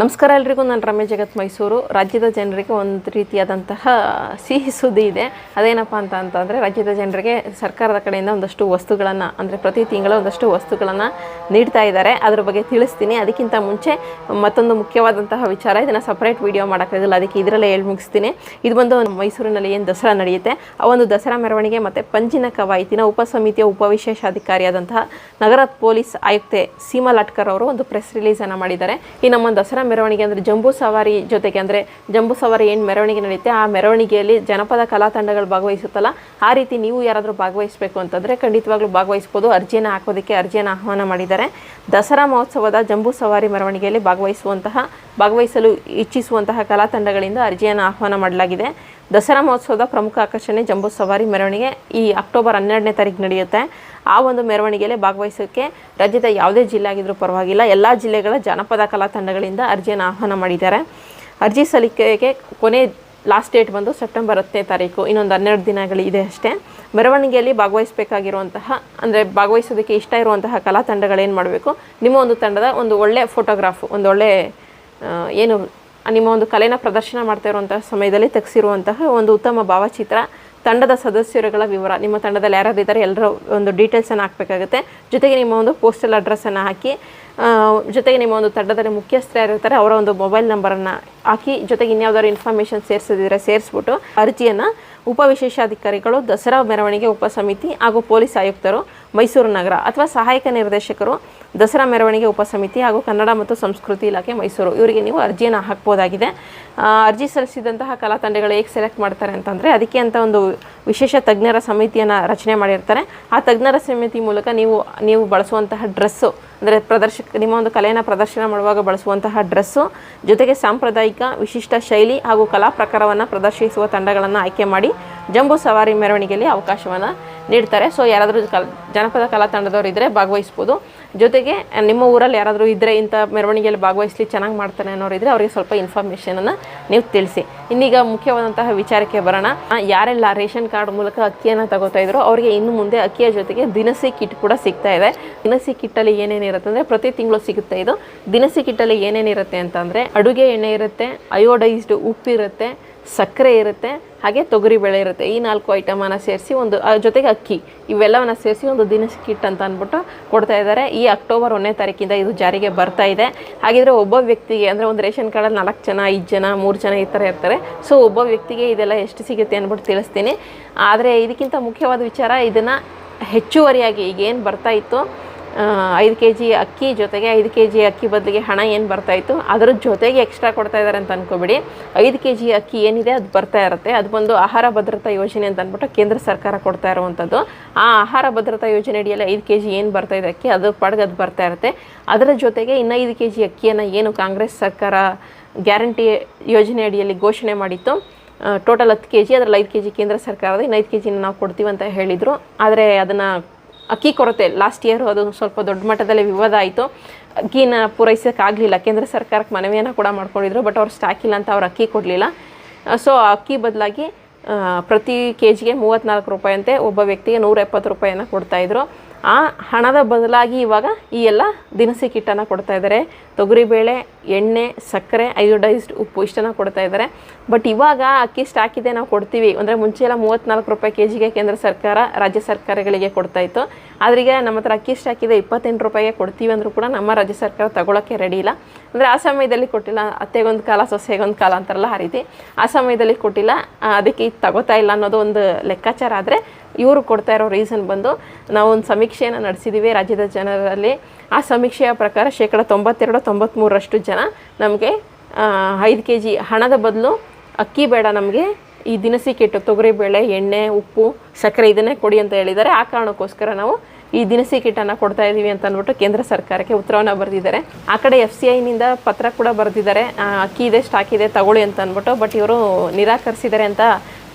ನಮಸ್ಕಾರ ಎಲ್ರಿಗೂ, ನಾನು ರಮೇಶ್ ಜಗತ್ ಮೈಸೂರು. ರಾಜ್ಯದ ಜನರಿಗೆ ಒಂದು ರೀತಿಯಾದಂತಹ ಸಿಹಿ ಸುದ್ದಿ ಇದೆ. ಅದೇನಪ್ಪ ಅಂತ ಅಂತಂದರೆ, ರಾಜ್ಯದ ಜನರಿಗೆ ಸರ್ಕಾರದ ಕಡೆಯಿಂದ ಒಂದಷ್ಟು ವಸ್ತುಗಳನ್ನು, ಅಂದರೆ ಪ್ರತಿ ತಿಂಗಳು ಒಂದಷ್ಟು ವಸ್ತುಗಳನ್ನು ನೀಡ್ತಾ ಇದ್ದಾರೆ. ಅದ್ರ ಬಗ್ಗೆ ತಿಳಿಸ್ತೀನಿ. ಅದಕ್ಕಿಂತ ಮುಂಚೆ ಮತ್ತೊಂದು ಮುಖ್ಯವಾದಂತಹ ವಿಚಾರ, ಇದನ್ನು ಸಪ್ರೇಟ್ ವಿಡಿಯೋ ಮಾಡೋಕ್ಕಾಗಲ್ಲ ಅದಕ್ಕೆ ಇದರಲ್ಲೇ ಹೇಳಿ ಮುಗಿಸ್ತೀನಿ ಇದು ಬಂದು ಮೈಸೂರಿನಲ್ಲಿ ಏನು ದಸರಾ ನಡೆಯುತ್ತೆ? ಆ ಒಂದು ದಸರಾ ಮೆರವಣಿಗೆ ಮತ್ತು ಪಂಜಿನ ಕವಾಯತಿನ ಉಪಸಮಿತಿಯ ಉಪವಿಶೇಷಾಧಿಕಾರಿಯಾದಂತಹ ನಗರ ಪೊಲೀಸ್ ಆಯುಕ್ತೆ ಸೀಮಾ ಲಾಟ್ಕರ್ ಅವರು ಒಂದು ಪ್ರೆಸ್ ರಿಲೀಸನ್ನು ಮಾಡಿದ್ದಾರೆ. ಈ ನಮ್ಮ ದಸರಾ ಮೆರವಣಿಗೆ ಅಂದರೆ ಜಂಬೂ ಸವಾರಿ ಜೊತೆಗೆ ಅಂದರೆ ಜಂಬೂ ಸವಾರಿ ಏನು ಮೆರವಣಿಗೆ ನಡೆಯುತ್ತೆ, ಆ ಮೆರವಣಿಗೆಯಲ್ಲಿ ಜನಪದ ಕಲಾ ತಂಡಗಳು ಭಾಗವಹಿಸುತ್ತಲ್ಲ, ಆ ರೀತಿ ನೀವು ಯಾರಾದರೂ ಭಾಗವಹಿಸಬೇಕು ಅಂತಂದರೆ ಖಂಡಿತವಾಗ್ಲೂ ಭಾಗವಹಿಸ್ಬೋದು. ಅರ್ಜಿಯನ್ನು ಹಾಕೋದಕ್ಕೆ ಅರ್ಜಿಯನ್ನು ಆಹ್ವಾನ ಮಾಡಿದ್ದಾರೆ. ದಸರಾ ಮಹೋತ್ಸವದ ಜಂಬೂ ಸವಾರಿ ಮೆರವಣಿಗೆಯಲ್ಲಿ ಭಾಗವಹಿಸುವಂತಹ, ಭಾಗವಹಿಸಲು ಇಚ್ಛಿಸುವಂತಹ ಕಲಾ ತಂಡಗಳಿಂದ ಅರ್ಜಿಯನ್ನು ಆಹ್ವಾನ ಮಾಡಲಾಗಿದೆ. ದಸರಾ ಮಹೋತ್ಸವದ ಪ್ರಮುಖ ಆಕರ್ಷಣೆ ಜಂಬೂ ಸವಾರಿ ಮೆರವಣಿಗೆ ಈ ಅಕ್ಟೋಬರ್ ಹನ್ನೆರಡನೇ ತಾರೀಕು ನಡೆಯುತ್ತೆ. ಆ ಒಂದು ಮೆರವಣಿಗೆಯಲ್ಲಿ ಭಾಗವಹಿಸೋಕ್ಕೆ ರಾಜ್ಯದ ಯಾವುದೇ ಜಿಲ್ಲೆ ಆಗಿದ್ರೂ ಪರವಾಗಿಲ್ಲ. ಎಲ್ಲ ಜಿಲ್ಲೆಗಳ ಜಾನಪದ ಕಲಾ ತಂಡಗಳಿಂದ ಅರ್ಜಿಯನ್ನು ಆಹ್ವಾನ ಮಾಡಿದ್ದಾರೆ. ಅರ್ಜಿ ಸಲ್ಲಿಕೆಗೆ ಕೊನೆ ಲಾಸ್ಟ್ ಡೇಟ್ ಬಂದು ಸೆಪ್ಟೆಂಬರ್ ಹತ್ತನೇ ತಾರೀಕು, ಇನ್ನೊಂದು ಹನ್ನೆರಡು ದಿನಗಳಿದೆ ಅಷ್ಟೇ. ಮೆರವಣಿಗೆಯಲ್ಲಿ ಭಾಗವಹಿಸಬೇಕಾಗಿರುವಂತಹ, ಅಂದರೆ ಭಾಗವಹಿಸೋದಕ್ಕೆ ಇಷ್ಟ ಇರುವಂತಹ ಕಲಾ ತಂಡಗಳೇನು ಮಾಡಬೇಕು? ನಿಮ್ಮ ಒಂದು ತಂಡದ ಒಂದು ಒಳ್ಳೆಯ ಫೋಟೋಗ್ರಾಫ್ ಒಂದು ಒಳ್ಳೆ ಏನು ನಿಮ್ಮ ಒಂದು ಕಲೆನ ಪ್ರದರ್ಶನ ಮಾಡ್ತಾ ಇರುವಂತಹ ಸಮಯದಲ್ಲಿ ತೆಗೆಸಿರುವಂತಹ ಒಂದು ಉತ್ತಮ ಭಾವಚಿತ್ರ, ತಂಡದ ಸದಸ್ಯರುಗಳ ವಿವರ. ನಿಮ್ಮ ತಂಡದಲ್ಲಿ ಯಾರ್ಯಾರು ಇದ್ದಾರೆ ಎಲ್ಲರ ಒಂದು ಡೀಟೇಲ್ಸನ್ನು ಹಾಕಬೇಕಾಗುತ್ತೆ. ಜೊತೆಗೆ ನಿಮ್ಮ ಒಂದು ಪೋಸ್ಟಲ್ ಅಡ್ರೆಸ್ಸನ್ನು ಹಾಕಿ ಜೊತೆಗೆ ನಿಮ್ಮ ಒಂದು ತಂಡದಲ್ಲಿ ಮುಖ್ಯಸ್ಥರು ಯಾರಿರ್ತಾರೆ ಅವರ ಒಂದು ಮೊಬೈಲ್ ನಂಬರನ್ನು ಹಾಕಿ, ಜೊತೆಗೆ ಇನ್ಯಾವುದಾದ್ರು ಇನ್ಫಾರ್ಮೇಷನ್ ಸೇರಿಸಿದ್ರೆ ಸೇರಿಸ್ಬಿಟ್ಟು ಅರ್ಜಿಯನ್ನು ಉಪವಿಶೇಷಾಧಿಕಾರಿಗಳು ದಸರಾ ಮೆರವಣಿಗೆ ಉಪಸಮಿತಿ ಹಾಗೂ ಪೊಲೀಸ್ ಆಯುಕ್ತರು ಮೈಸೂರು ನಗರ ಅಥವಾ ಸಹಾಯಕ ನಿರ್ದೇಶಕರು ದಸರಾ ಮೆರವಣಿಗೆ ಉಪಸಮಿತಿ ಹಾಗೂ ಕನ್ನಡ ಮತ್ತು ಸಂಸ್ಕೃತಿ ಇಲಾಖೆ ಮೈಸೂರು. ಇವರಿಗೆ ನೀವು ಅರ್ಜಿಯನ್ನು ಹಾಕ್ಬೋದಾಗಿದೆ. ಅರ್ಜಿ ಸಲ್ಲಿಸಿದಂತಹ ಕಲಾ ತಂಡಗಳು ಹೇಗೆ ಸೆಲೆಕ್ಟ್ ಮಾಡ್ತಾರೆ ಅಂತಂದರೆ ಅದಕ್ಕೆ ಅಂತ ಒಂದು ವಿಶೇಷ ತಜ್ಞರ ಸಮಿತಿಯನ್ನು ರಚನೆ ಮಾಡಿರ್ತಾರೆ. ಆ ತಜ್ಞರ ಸಮಿತಿ ಮೂಲಕ ನೀವು ನೀವು ಬಳಸುವಂತಹ ಡ್ರೆಸ್ಸು, ಅಂದರೆ ಪ್ರದರ್ಶಕ, ನಿಮ್ಮ ಒಂದು ಕಲೆಯನ್ನು ಪ್ರದರ್ಶನ ಮಾಡುವಾಗ ಬಳಸುವಂತಹ ಡ್ರೆಸ್ಸು, ಜೊತೆಗೆ ಸಾಂಪ್ರದಾಯಿಕ ವಿಶಿಷ್ಟ ಶೈಲಿ ಹಾಗೂ ಕಲಾ ಪ್ರಕಾರವನ್ನು ಪ್ರದರ್ಶಿಸುವ ತಂಡಗಳನ್ನು ಆಯ್ಕೆ ಮಾಡಿ ಜಂಬೂ ಸವಾರಿ ಮೆರವಣಿಗೆಯಲ್ಲಿ ಅವಕಾಶವನ್ನು ನೀಡ್ತಾರೆ. ಸೊ ಯಾರಾದರೂ ಕಲ್, ಜನಪದ ಕಲಾ ತಂಡದವರು ಇದ್ದರೆ ಭಾಗವಹಿಸ್ಬೋದು. ಜೊತೆಗೆ, ನಿಮ್ಮ ಊರಲ್ಲಿ ಯಾರಾದರೂ ಇದ್ದರೆ ಇಂಥ ಮೆರವಣಿಗೆಯಲ್ಲಿ ಭಾಗವಹಿಸಲಿ, ಚೆನ್ನಾಗಿ ಮಾಡ್ತಾನೆ ಅನ್ನೋರು ಇದ್ದರೆ ಅವರಿಗೆ ಸ್ವಲ್ಪ ಇನ್ಫಾರ್ಮೇಷನನ್ನು ನೀವು ತಿಳಿಸಿ. ಇನ್ನೀಗ ಮುಖ್ಯವಾದಂತಹ ವಿಚಾರಕ್ಕೆ ಬರೋಣ. ಯಾರೆಲ್ಲ ರೇಷನ್ ಕಾರ್ಡ್ ಮೂಲಕ ಅಕ್ಕಿಯನ್ನು ತಗೋತಾ ಇದ್ರು ಅವರಿಗೆ ಇನ್ನು ಮುಂದೆ ಅಕ್ಕಿಯ ಜೊತೆಗೆ ದಿನಸಿ ಕಿಟ್ ಕೂಡ ಸಿಗ್ತಾ ಇದೆ. ದಿನಸಿ ಕಿಟ್ಟಲ್ಲಿ ಏನೇನಿರುತ್ತೆ ಅಂದರೆ ಪ್ರತಿ ತಿಂಗಳು ಸಿಗುತ್ತೆ ಇದು. ದಿನಸಿ ಕಿಟ್ಟಲ್ಲಿ ಏನೇನಿರುತ್ತೆ ಅಂತಂದರೆ ಅಡುಗೆ ಎಣ್ಣೆ ಇರುತ್ತೆ ಅಯೋಡೈಸ್ಡ್ ಉಪ್ಪಿರುತ್ತೆ ಸಕ್ಕರೆ ಇರುತ್ತೆ, ಹಾಗೆ ತೊಗರಿಬೇಳೆ ಇರುತ್ತೆ. ಈ ನಾಲ್ಕು ಐಟಮನ್ನು ಸೇರಿಸಿ ಒಂದು ಜೊತೆಗೆ ಅಕ್ಕಿ. ಇವೆಲ್ಲವನ್ನು ಸೇರಿಸಿ ಒಂದು ದಿನಸಿ ಕಿಟ್ ಅಂತ ಅಂದ್ಬಿಟ್ಟು ಕೊಡ್ತಾ ಇದ್ದಾರೆ. ಈ ಅಕ್ಟೋಬರ್ ಒಂದನೇ ತಾರೀಕಿಂದ ಇದು ಜಾರಿಗೆ ಬರ್ತಾ ಇದೆ. ಹಾಗಿದ್ರೆ ಒಬ್ಬ ವ್ಯಕ್ತಿಗೆ, ಅಂದರೆ ಒಂದು ರೇಷನ್ ಕಾರ್ಡಲ್ಲಿ ನಾಲ್ಕು ಜನ, ಐದು ಜನ, ಮೂರು ಜನ ಈ ಥರ ಇರ್ತಾರೆ. ಸೊ, ಒಬ್ಬ ವ್ಯಕ್ತಿಗೆ ಇದೆಲ್ಲ ಎಷ್ಟು ಸಿಗುತ್ತೆ ಅಂದ್ಬಿಟ್ಟು ತಿಳಿಸ್ತೀನಿ. ಆದರೆ ಇದಕ್ಕಿಂತ ಮುಖ್ಯವಾದ ವಿಚಾರ, ಇದನ್ನು ಹೆಚ್ಚುವರಿಯಾಗಿ ಈಗ ಏನು ಬರ್ತಾ ಇತ್ತು ಐದು ಕೆ ಜಿ ಅಕ್ಕಿ ಜೊತೆಗೆ ಐದು ಕೆ ಜಿ ಅಕ್ಕಿ ಬದಲಿಗೆ ಹಣ ಏನು ಬರ್ತಾಯಿತ್ತು ಅದರ ಜೊತೆಗೆ ಎಕ್ಸ್ಟ್ರಾ ಕೊಡ್ತಾ ಇದ್ದಾರೆ ಅಂತ ಅಂದ್ಕೋಬೇಡಿ ಐದು ಕೆ ಜಿ ಅಕ್ಕಿ ಏನಿದೆ ಅದು ಬರ್ತಾ ಇರುತ್ತೆ. ಅದು ಬಂದು ಆಹಾರ ಭದ್ರತಾ ಯೋಜನೆ ಅಂತ ಅಂದ್ಬಿಟ್ಟು ಕೇಂದ್ರ ಸರ್ಕಾರ ಕೊಡ್ತಾ ಇರುವಂಥದ್ದು. ಆ ಆಹಾರ ಭದ್ರತಾ ಯೋಜನೆ ಅಡಿಯಲ್ಲಿ ಐದು ಕೆ ಜಿ ಏನು ಬರ್ತಾ ಇದೆ ಅಕ್ಕಿ, ಅದು ಪಾಡ್ಗೆ ಅದು ಬರ್ತಾ ಇರುತ್ತೆ. ಅದರ ಜೊತೆಗೆ ಇನ್ನು ಐದು ಕೆ ಜಿ ಅಕ್ಕಿಯನ್ನು ಏನು ಕಾಂಗ್ರೆಸ್ ಸರ್ಕಾರ ಗ್ಯಾರಂಟಿ ಯೋಜನೆ ಅಡಿಯಲ್ಲಿ ಘೋಷಣೆ ಮಾಡಿತ್ತು. ಟೋಟಲ್ ಹತ್ತು ಕೆ ಜಿ ಅದರಲ್ಲಿ ಐದು ಕೆ ಜಿ ಕೇಂದ್ರ ಸರ್ಕಾರದ ಇನ್ನು ಐದು ಕೆ ಜಿನ ನಾವು ಕೊಡ್ತೀವಿ ಅಂತ ಹೇಳಿದರು. ಆದರೆ ಅದನ್ನು ಅಕ್ಕಿ ಕೊರತೆ. ಲಾಸ್ಟ್ ಇಯರ್ ಅದು ಸ್ವಲ್ಪ ದೊಡ್ಡ ಮಟ್ಟದಲ್ಲಿ ವಿವಾದ ಆಯಿತು. ಅಕ್ಕಿನ ಪೂರೈಸೋಕ್ಕಾಗಲಿಲ್ಲ. ಕೇಂದ್ರ ಸರ್ಕಾರಕ್ಕೆ ಮನವಿಯನ್ನು ಕೂಡ ಮಾಡ್ಕೊಂಡಿದ್ರು ಬಟ್ ಅವ್ರು ಸ್ಟಾಕ್ ಇಲ್ಲ ಅಂತ ಅವ್ರು ಅಕ್ಕಿ ಕೊಡಲಿಲ್ಲ. ಸೊ ಅಕ್ಕಿ ಬದಲಾಗಿ ಪ್ರತಿ ಕೆ ಜಿಗೆ ಮೂವತ್ತ್ನಾಲ್ಕು ರೂಪಾಯಿ ಅಂತೆ ಒಬ್ಬ ವ್ಯಕ್ತಿಗೆ ನೂರ ಎಪ್ಪತ್ತು ರೂಪಾಯಿಯನ್ನು ಕೊಡ್ತಾಯಿದ್ರು ಆ ಹಣದ ಬದಲಾಗಿ ಇವಾಗ ಈ ಎಲ್ಲ ದಿನಸಿ ಕಿಟ್ಟನ್ನು ಕೊಡ್ತಾ ಇದ್ದಾರೆ. ತೊಗರಿಬೇಳೆ ಎಣ್ಣೆ, ಸಕ್ಕರೆ ಐಯೋಡೈಸ್ಡ್ ಉಪ್ಪು ಇಷ್ಟನ್ನು ಕೊಡ್ತಾ ಇದ್ದಾರೆ. ಬಟ್ ಇವಾಗ ಅಕ್ಕಿ ಸ್ಟಾಕ್ ಇದೆ ನಾವು ಕೊಡ್ತೀವಿ. ಅಂದರೆ ಮುಂಚೆ ಎಲ್ಲ ಮೂವತ್ತ್ನಾಲ್ಕು ರೂಪಾಯಿ ಕೆ ಜಿಗೆ ಕೇಂದ್ರ ಸರ್ಕಾರ, ರಾಜ್ಯ ಸರ್ಕಾರಗಳಿಗೆ ಕೊಡ್ತಾ ಇತ್ತು. ಆದ್ರೆ ಈಗ ನಮ್ಮ ಹತ್ರ ಅಕ್ಕಿ ಸ್ಟಾಕ್ ಇದೆ, ಇಪ್ಪತ್ತೆಂಟು ರೂಪಾಯಿಗೆ ಕೊಡ್ತೀವಿ ಅಂದರೂ ಕೂಡ ನಮ್ಮ ರಾಜ್ಯ ಸರ್ಕಾರ ತಗೊಳ್ಳೋಕ್ಕೆ ರೆಡಿ ಇಲ್ಲ. ಅಂದರೆ ಆ ಸಮಯದಲ್ಲಿ ಕೊಟ್ಟಿಲ್ಲ. ಅತ್ತೆಗೊಂದು ಕಾಲ, ಸೊಸೆಗೊಂದು ಕಾಲ ಅಂತಾರಲ್ಲ ಆ ರೀತಿ. ಆ ಸಮಯದಲ್ಲಿ ಕೊಟ್ಟಿಲ್ಲ. ಅದಕ್ಕೆ ಈಗ ತಗೋತಾ ಇಲ್ಲ ಅನ್ನೋದು ಒಂದು ಲೆಕ್ಕಾಚಾರ ಆದರೆ ಇವರು ಕೊಡ್ತಾ ಇರೋ ರೀಸನ್ ಬಂದು ನಾವು ಒಂದು ಸಮೀಕ್ಷೆಯನ್ನು ನಡೆಸಿದ್ದೀವಿ ರಾಜ್ಯದ ಜನರಲ್ಲಿ. ಆ ಸಮೀಕ್ಷೆಯ ಪ್ರಕಾರ ಶೇಕಡ ತೊಂಬತ್ತೆರಡು ತೊಂಬತ್ತ್ಮೂರರಷ್ಟು ಜನ ನಮಗೆ ಐದು ಕೆ ಜಿ ಹಣದ ಬದಲು ಅಕ್ಕಿ ಬೇಡ ನಮಗೆ. ಈ ದಿನಸಿ ಕಿಟ್ಟು ತೊಗರಿಬೇಳೆ ಎಣ್ಣೆ, ಉಪ್ಪು, ಸಕ್ಕರೆ ಇದನ್ನೇ ಕೊಡಿ ಅಂತ ಹೇಳಿದ್ದಾರೆ. ಆ ಕಾರಣಕ್ಕೋಸ್ಕರ ನಾವು ಈ ದಿನಸಿ ಕಿಟ್ಟನ್ನು ಕೊಡ್ತಾ ಇದ್ದೀವಿ ಅಂತ ಅಂದ್ಬಿಟ್ಟು ಕೇಂದ್ರ ಸರ್ಕಾರಕ್ಕೆ ಉತ್ತರವನ್ನು ಬರೆದಿದ್ದಾರೆ. ಆ ಕಡೆ ಎಫ್ ಸಿ ಐನಿಂದ ಪತ್ರ ಕೂಡ ಬರೆದಿದ್ದಾರೆ. ಅಕ್ಕಿ ಇದೆ ಸ್ಟಾಕ್ ಇದೆ, ತಗೊಳ್ಳಿ ಅಂತ ಅಂದ್ಬಿಟ್ಟು. ಬಟ್ ಇವರು ನಿರಾಕರಿಸಿದ್ದಾರೆ ಅಂತ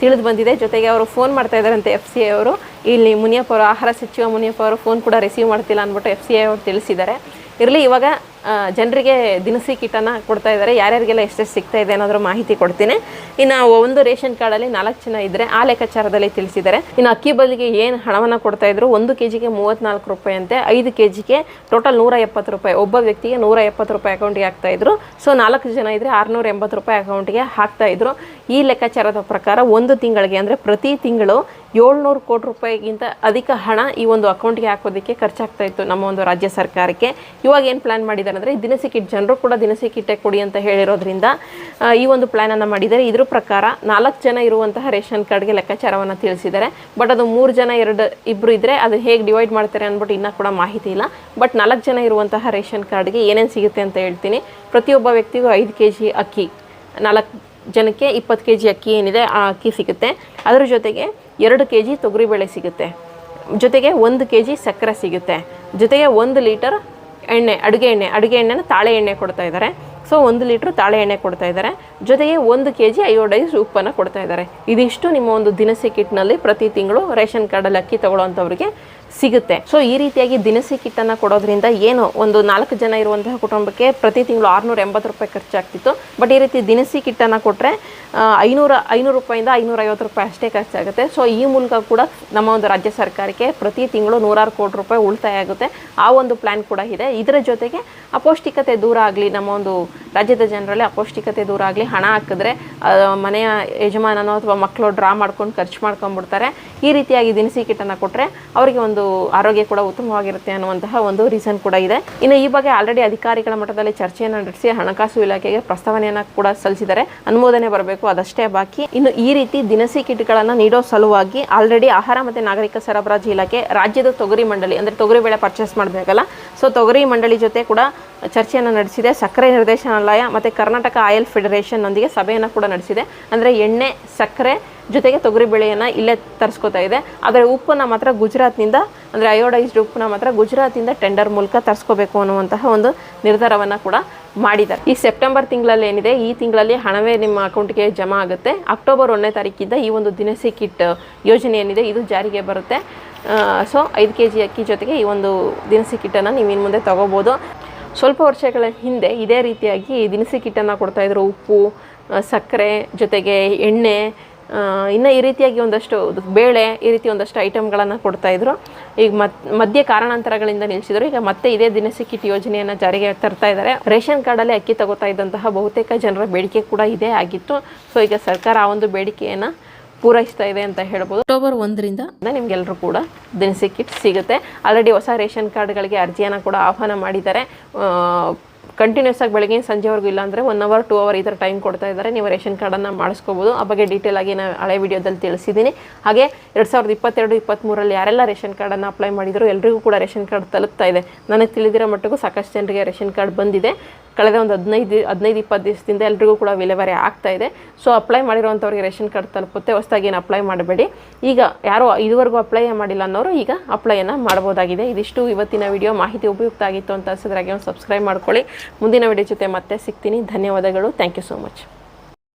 ತಿಳಿದು ಬಂದಿದೆ. ಜೊತೆಗೆ ಅವರು ಫೋನ್ ಮಾಡ್ತಾ ಇದ್ದಾರಂತೆ ಎಫ್ ಸಿ ಐ ಅವರು. ಇಲ್ಲಿ ಮುನಿಯಪ್ಪ ಅವರು, ಆಹಾರ ಸಚಿವ ಮುನಿಯಪ್ಪ ಅವರು ಫೋನ್ ಕೂಡ ರಿಸೀವ್ ಮಾಡ್ತಿಲ್ಲ ಅಂದ್ಬಿಟ್ಟು ಎಫ್ ಸಿ ಐ ಅವರು ತಿಳಿಸಿದ್ದಾರೆ. ಇರಲಿ, ಇವಾಗ ಜನರಿಗೆ ದಿನಸಿ ಕಿಟನ ಕೊಡ್ತಾ ಇದ್ದಾರೆ. ಯಾರ್ಯಾರಿಗೆಲ್ಲ ಎಷ್ಟೆಷ್ಟು ಸಿಗ್ತಾ ಇದೆ ಅನ್ನೋದ್ರ ಮಾಹಿತಿ ಕೊಡ್ತೀನಿ. ಇನ್ನು ಒಂದು ರೇಷನ್ ಕಾರ್ಡಲ್ಲಿ ನಾಲ್ಕು ಜನ ಇದ್ದರೆ ಆ ಲೆಕ್ಕಾಚಾರದಲ್ಲಿ ತಿಳಿಸಿದ್ದಾರೆ. ಇನ್ನು ಅಕ್ಕಿ ಬದಲಿಗೆ ಏನು ಹಣವನ್ನು ಕೊಡ್ತಾ ಇದ್ರು? ಒಂದು ಕೆ ಜಿಗೆ ಮೂವತ್ತ್ನಾಲ್ಕು ರೂಪಾಯಿ ಅಂತೆ. ಐದು ಕೆ ಜಿಗೆ ಟೋಟಲ್ ನೂರ ಎಪ್ಪತ್ತು ರೂಪಾಯಿ. ಒಬ್ಬ ವ್ಯಕ್ತಿಗೆ ನೂರ ಎಪ್ಪತ್ತು ರೂಪಾಯಿ ಅಕೌಂಟಿಗೆ ಹಾಕ್ತಾ ಇದ್ರು. ಸೊ ನಾಲ್ಕು ಜನ ಇದ್ದರೆ ಆರುನೂರ ಎಂಬತ್ತು ರೂಪಾಯಿ ಅಕೌಂಟಿಗೆ ಹಾಕ್ತಾ ಇದ್ರು. ಈ ಲೆಕ್ಕಾಚಾರದ ಪ್ರಕಾರ ಒಂದು ತಿಂಗಳಿಗೆ ಅಂದರೆ ಪ್ರತಿ ತಿಂಗಳು ಏಳ್ನೂರು ಕೋಟಿ ರೂಪಾಯಿಗಿಂತ ಅಧಿಕ ಹಣ ಈ ಒಂದು ಅಕೌಂಟ್ಗೆ ಹಾಕೋದಕ್ಕೆ ಖರ್ಚಾಗ್ತಾ ಇತ್ತು ನಮ್ಮ ಒಂದು ರಾಜ್ಯ ಸರ್ಕಾರಕ್ಕೆ. ಇವಾಗ ಏನು ಪ್ಲ್ಯಾನ್ ಮಾಡಿದ್ದಾರೆ? ಅಂದರೆ ದಿನಸಿ ಕಿಟ್ ಜನರು ಕೂಡ ದಿನಸಿ ಕಿಟ್ಟೆ ಕೊಡಿ ಅಂತ ಹೇಳಿರೋದ್ರಿಂದ ಈ ಒಂದು ಪ್ಲ್ಯಾನನ್ನು ಮಾಡಿದ್ದಾರೆ. ಇದ್ರ ಪ್ರಕಾರ ನಾಲ್ಕು ಜನ ಇರುವಂತಹ ರೇಷನ್ ಕಾರ್ಡ್ಗೆ ಲೆಕ್ಕಾಚಾರವನ್ನು ತಿಳಿಸಿದ್ದಾರೆ. ಬಟ್ ಅದು ಮೂರು ಜನ, ಎರಡು ಇಬ್ಬರು ಇದ್ದರೆ ಅದು ಹೇಗೆ ಡಿವೈಡ್ ಮಾಡ್ತಾರೆ ಅಂದ್ಬಿಟ್ಟು ಇನ್ನೂ ಕೂಡ ಮಾಹಿತಿ ಇಲ್ಲ. ಬಟ್ ನಾಲ್ಕು ಜನ ಇರುವಂತಹ ರೇಷನ್ ಕಾರ್ಡ್ಗೆ ಏನೇನು ಸಿಗುತ್ತೆ ಅಂತ ಹೇಳ್ತೀನಿ. ಪ್ರತಿಯೊಬ್ಬ ವ್ಯಕ್ತಿಗೂ ಐದು ಕೆ ಜಿ ಅಕ್ಕಿ, ನಾಲ್ಕು ಜನಕ್ಕೆ ಇಪ್ಪತ್ತು ಕೆ ಜಿ ಅಕ್ಕಿ ಏನಿದೆ ಆ ಅಕ್ಕಿ ಸಿಗುತ್ತೆ. ಅದರ ಜೊತೆಗೆ ಎರಡು ಕೆ ಜಿ ತೊಗರಿಬೇಳೆ ಸಿಗುತ್ತೆ. ಜೊತೆಗೆ ಒಂದು ಕೆ ಜಿ ಸಕ್ಕರೆ ಸಿಗುತ್ತೆ. ಜೊತೆಗೆ ಒಂದು ಲೀಟರ್ ಎಣ್ಣೆ, ಅಡುಗೆ ಎಣ್ಣೆ, ಅಡುಗೆ ಎಣ್ಣೆನ ತಾಳೆ ಎಣ್ಣೆ ಕೊಡ್ತಾ ಇದ್ದಾರೆ ಸೊ ಒಂದು ಲೀಟ್ರ್ ತಾಳೆ ಎಣ್ಣೆ ಕೊಡ್ತಾ ಇದ್ದಾರೆ ಜೊತೆಗೆ ಒಂದು ಕೆ ಜಿ ಐಯೋಡೈಸ್ ಉಪ್ಪನ್ನು ಕೊಡ್ತಾ ಇದ್ದಾರೆ ಇದಿಷ್ಟು ನಿಮ್ಮ ಒಂದು ದಿನಸಿ ಕಿಟ್ನಲ್ಲಿ ಪ್ರತಿ ತಿಂಗಳು ರೇಷನ್ ಕಾರ್ಡಲ್ಲಿ ಅಕ್ಕಿ ತಗೊಳ್ಳೋವಂಥವ್ರಿಗೆ ಸಿಗುತ್ತೆ. ಸೊ ಈ ರೀತಿಯಾಗಿ ದಿನಸಿ ಕಿಟ್ಟನ್ನು ಕೊಡೋದ್ರಿಂದ ಏನು ಒಂದು ನಾಲ್ಕು ಜನ ಇರುವಂತಹ ಕುಟುಂಬಕ್ಕೆ ಪ್ರತಿ ತಿಂಗಳು ಆರುನೂರ ಎಂಬತ್ತು ರೂಪಾಯಿ ಖರ್ಚಾಗ್ತಿತ್ತು. ಬಟ್ ಈ ರೀತಿ ದಿನಸಿ ಕಿಟ್ಟನ್ನು ಕೊಟ್ಟರೆ ಐನೂರ, ಐನೂರು ರೂಪಾಯಿಂದ ಐನೂರ ಐವತ್ತು ರೂಪಾಯಿ ಅಷ್ಟೇ ಖರ್ಚಾಗುತ್ತೆ. ಸೊ ಈ ಮೂಲಕ ಕೂಡ ನಮ್ಮ ಒಂದು ರಾಜ್ಯ ಸರ್ಕಾರಕ್ಕೆ ಪ್ರತಿ ತಿಂಗಳು ನೂರಾರು ಕೋಟಿ ರೂಪಾಯಿ ಉಳಿತಾಯ ಆಗುತ್ತೆ. ಆ ಒಂದು ಪ್ಲ್ಯಾನ್ ಕೂಡ ಇದೆ. ಇದರ ಜೊತೆಗೆ ಅಪೌಷ್ಟಿಕತೆ ದೂರ ಆಗಲಿ, ನಮ್ಮ ಒಂದು ರಾಜ್ಯದ ಜನರಲ್ಲಿ ಅಪೌಷ್ಟಿಕತೆ ದೂರ ಆಗಲಿ, ಹಣ ಹಾಕಿದ್ರೆ ಮನೆಯ ಯಜಮಾನನೋ ಅಥವಾ ಮಕ್ಕಳು ಡ್ರಾ ಮಾಡ್ಕೊಂಡು ಖರ್ಚು ಮಾಡ್ಕೊಂಡ್ಬಿಡ್ತಾರೆ. ಈ ರೀತಿಯಾಗಿ ದಿನಸಿ ಕಿಟ್ಟನ್ನು ಕೊಟ್ಟರೆ ಅವರಿಗೆ ಒಂದು ಆರೋಗ್ಯ ಕೂಡ ಉತ್ತಮವಾಗಿರುತ್ತೆ ಅನ್ನುವಂತಹ ಒಂದು ರೀಸನ್ ಕೂಡ ಇದೆ. ಇನ್ನು ಈ ಬಗ್ಗೆ ಆಲ್ರೆಡಿ ಅಧಿಕಾರಿಗಳ ಮಟ್ಟದಲ್ಲಿ ಚರ್ಚೆಯನ್ನು ನಡೆಸಿ, ಹಣಕಾಸು ಇಲಾಖೆಗೆ ಪ್ರಸ್ತಾವನೆಯನ್ನು ಕೂಡ ಸಲ್ಲಿಸಿದ್ದಾರೆ. ಅನುಮೋದನೆ ಬರಬೇಕು, ಅದಷ್ಟೇ ಬಾಕಿ. ಇನ್ನು ಈ ರೀತಿ ದಿನಸಿ ಕಿಟ್ಗಳನ್ನು ನೀಡೋ ಸಲುವಾಗಿ ಆಲ್ರೆಡಿ ಆಹಾರ ಮತ್ತು ನಾಗರಿಕ ಸರಬರಾಜು ಇಲಾಖೆ ರಾಜ್ಯದ ತೊಗರಿ ಮಂಡಳಿ, ಅಂದರೆ ತೊಗರಿ ಬೆಳೆ ಪರ್ಚೇಸ್ ಮಾಡಬೇಕಲ್ಲ ಸೊ ತೊಗರಿ ಮಂಡಳಿ ಜೊತೆ ಕೂಡ ಚರ್ಚೆಯನ್ನು ನಡೆಸಿದೆ. ಸಕ್ಕರೆ ನಿರ್ದೇಶನಾಲಯ ಮತ್ತು ಕರ್ನಾಟಕ ಆಯಿಲ್ ಫೆಡರೇಷನ್ನೊಂದಿಗೆ ಸಭೆಯನ್ನು ಕೂಡ ನಡೆಸಿದೆ. ಅಂದರೆ ಎಣ್ಣೆ, ಸಕ್ಕರೆ ಜೊತೆಗೆ ತೊಗರಿ ಬೆಳೆಯನ್ನು ಇಲ್ಲೇ ತರಿಸ್ಕೊತಾ ಇದೆ. ಆದರೆ ಉಪ್ಪನ್ನು ಮಾತ್ರ ಗುಜರಾತ್ನಿಂದ, ಅಂದರೆ ಅಯೋಡೈಸ್ಡ್ ಉಪ್ಪನ್ನ ಮಾತ್ರ ಗುಜರಾತಿಂದ ಟೆಂಡರ್ ಮೂಲಕ ತರಿಸ್ಕೋಬೇಕು ಅನ್ನುವಂತಹ ಒಂದು ನಿರ್ಧಾರವನ್ನು ಕೂಡ ಮಾಡಿದ್ದಾರೆ. ಈ ಸೆಪ್ಟೆಂಬರ್ ತಿಂಗಳಲ್ಲಿ ಏನಿದೆ, ಈ ತಿಂಗಳಲ್ಲಿ ಹಣವೇ ನಿಮ್ಮ ಅಕೌಂಟ್ಗೆ ಜಮಾ ಆಗುತ್ತೆ. ಅಕ್ಟೋಬರ್ ಒಂದನೇ ತಾರೀಕಿಂದ ಈ ಒಂದು ದಿನಸಿ ಕಿಟ್ ಯೋಜನೆ ಏನಿದೆ, ಇದು ಜಾರಿಗೆ ಬರುತ್ತೆ. ಸೊ ಐದು ಕೆ ಜಿ ಅಕ್ಕಿ ಜೊತೆಗೆ ಈ ಒಂದು ದಿನಸಿ ಕಿಟ್ಟನ್ನು ನೀವು ಇನ್ನು ಮುಂದೆ ತಗೋಬೋದು. ಸ್ವಲ್ಪ ವರ್ಷಗಳ ಹಿಂದೆ ಇದೇ ರೀತಿಯಾಗಿ ದಿನಸಿ ಕಿಟ್ಟನ್ನು ಕೊಡ್ತಾಯಿದ್ರು ಉಪ್ಪು ಸಕ್ಕರೆ ಜೊತೆಗೆ ಎಣ್ಣೆ ಇನ್ನು ಈ ರೀತಿಯಾಗಿ ಒಂದಷ್ಟು ಬೇಳೆ ಈ ರೀತಿ ಒಂದಷ್ಟು ಐಟಮ್ಗಳನ್ನು ಕೊಡ್ತಾಯಿದ್ರು ಈಗ ಮತ್ ಮಧ್ಯ ಕಾರಣಾಂತರಗಳಿಂದ ನಿಲ್ಲಿಸಿದ್ರು ಈಗ ಮತ್ತೆ ಇದೇ ದಿನಸಿ ಕಿಟ್ ಯೋಜನೆಯನ್ನು ಜಾರಿಗೆ ತರ್ತಾ ಇದ್ದಾರೆ. ರೇಷನ್ ಕಾರ್ಡಲ್ಲಿ ಅಕ್ಕಿ ತಗೋತಾ ಇದ್ದಂತಹ ಬಹುತೇಕ ಜನರ ಬೇಡಿಕೆ ಕೂಡ ಇದೇ ಆಗಿತ್ತು. ಸೊ ಈಗ ಸರ್ಕಾರ ಆ ಒಂದು ಬೇಡಿಕೆಯನ್ನು ಪೂರೈಸ್ತಾ ಇದೆ ಅಂತ ಹೇಳ್ಬೋದು. ಅಕ್ಟೋಬರ್ ಒಂದರಿಂದ ನಿಮ್ಗೆಲ್ಲರೂ ಕೂಡ ದಿನಸಿ ಕಿಟ್ ಸಿಗುತ್ತೆ. ಆಲ್ರೆಡಿ ಹೊಸ ರೇಷನ್ ಕಾರ್ಡ್ಗಳಿಗೆ ಅರ್ಜಿಯನ್ನು ಕೂಡ ಆಹ್ವಾನ ಮಾಡಿದ್ದಾರೆ. ಕಂಟಿನ್ಯೂಸ್ ಆಗಿ ಬೆಳಗ್ಗೆ ಸಂಜೆವರೆಗೂ ಇಲ್ಲ ಅಂದರೆ ಒನ್ ಅವರ್ ಟೂ ಅವರ್ ಈ ಥರ ಟೈಮ್ ಕೊಡ್ತಾ ಇದ್ದಾರೆ. ನೀವು ರೇಷನ್ ಕಾರ್ಡನ್ನು ಮಾಡಿಸ್ಕೋಬೋದು. ಆ ಬಗ್ಗೆ ಡೀಟೇಲ್ ಆಗಿ ನಾನು ಹಳೆ ವಿಡಿಯೋದಲ್ಲಿ ತಿಳಿಸಿದ್ದೀನಿ. ಹಾಗೆ ಎರಡು ಸಾವಿರದ ಇಪ್ಪತ್ತೆರಡು ಇಪ್ಪತ್ತ್ಮೂರಲ್ಲಿ ಯಾರೆಲ್ಲ ರೇಷನ್ ಕಾರ್ಡನ್ನು ಅಪ್ಲೈ ಮಾಡಿದ್ರು ಎಲ್ಲರಿಗೂ ಕೂಡ ರೇಷನ್ ಕಾರ್ಡ್ ತಲುಪ್ತಾ ಇದೆ. ನನಗೆ ತಿಳಿದಿರೋ ಮಟ್ಟಿಗೂ ಸಾಕಷ್ಟು ಜನರಿಗೆ ರೇಷನ್ ಕಾರ್ಡ್ ಬಂದಿದೆ. ಕಳೆದ ಒಂದು ಹದಿನೈದು ಹದಿನೈದು, ಇಪ್ಪತ್ತು ದಿವಸದಿಂದ ಎಲ್ರಿಗೂ ಕೂಡ ವಿಲೇವಾರಿ ಆಗ್ತಾ ಇದೆ. ಸೊ ಅಪ್ಲೈ ಮಾಡಿರೋವಂಥವ್ರಿಗೆ ರೇಷನ್ ಕಾರ್ಡ್ ತಲುಪುತ್ತೆ. ಹೊಸದಾಗಿ ಏನು ಅಪ್ಲೈ ಮಾಡಬೇಡಿ. ಈಗ ಯಾರೋ ಇದುವರೆಗೂ ಅಪ್ಲೈ ಮಾಡಿಲ್ಲ ಅನ್ನೋರು ಈಗ ಅಪ್ಲೈಯನ್ನು ಮಾಡ್ಬೋದಾಗಿದೆ. ಇದಿಷ್ಟು ಇವತ್ತಿನ ವಿಡಿಯೋ ಮಾಹಿತಿ ಉಪಯುಕ್ತ ಆಗಿತ್ತು ಅಂತ ಅನಿಸಿದ್ರೆ ಹಾಗೆ ಒಂದು ಸಬ್ಸ್ಕ್ರೈಬ್ ಮಾಡ್ಕೊಳ್ಳಿ. ಮುಂದಿನ ವಿಡಿಯೋ ಜೊತೆ ಮತ್ತೆ ಸಿಗ್ತೀನಿ. ಧನ್ಯವಾದಗಳು. Thank you so much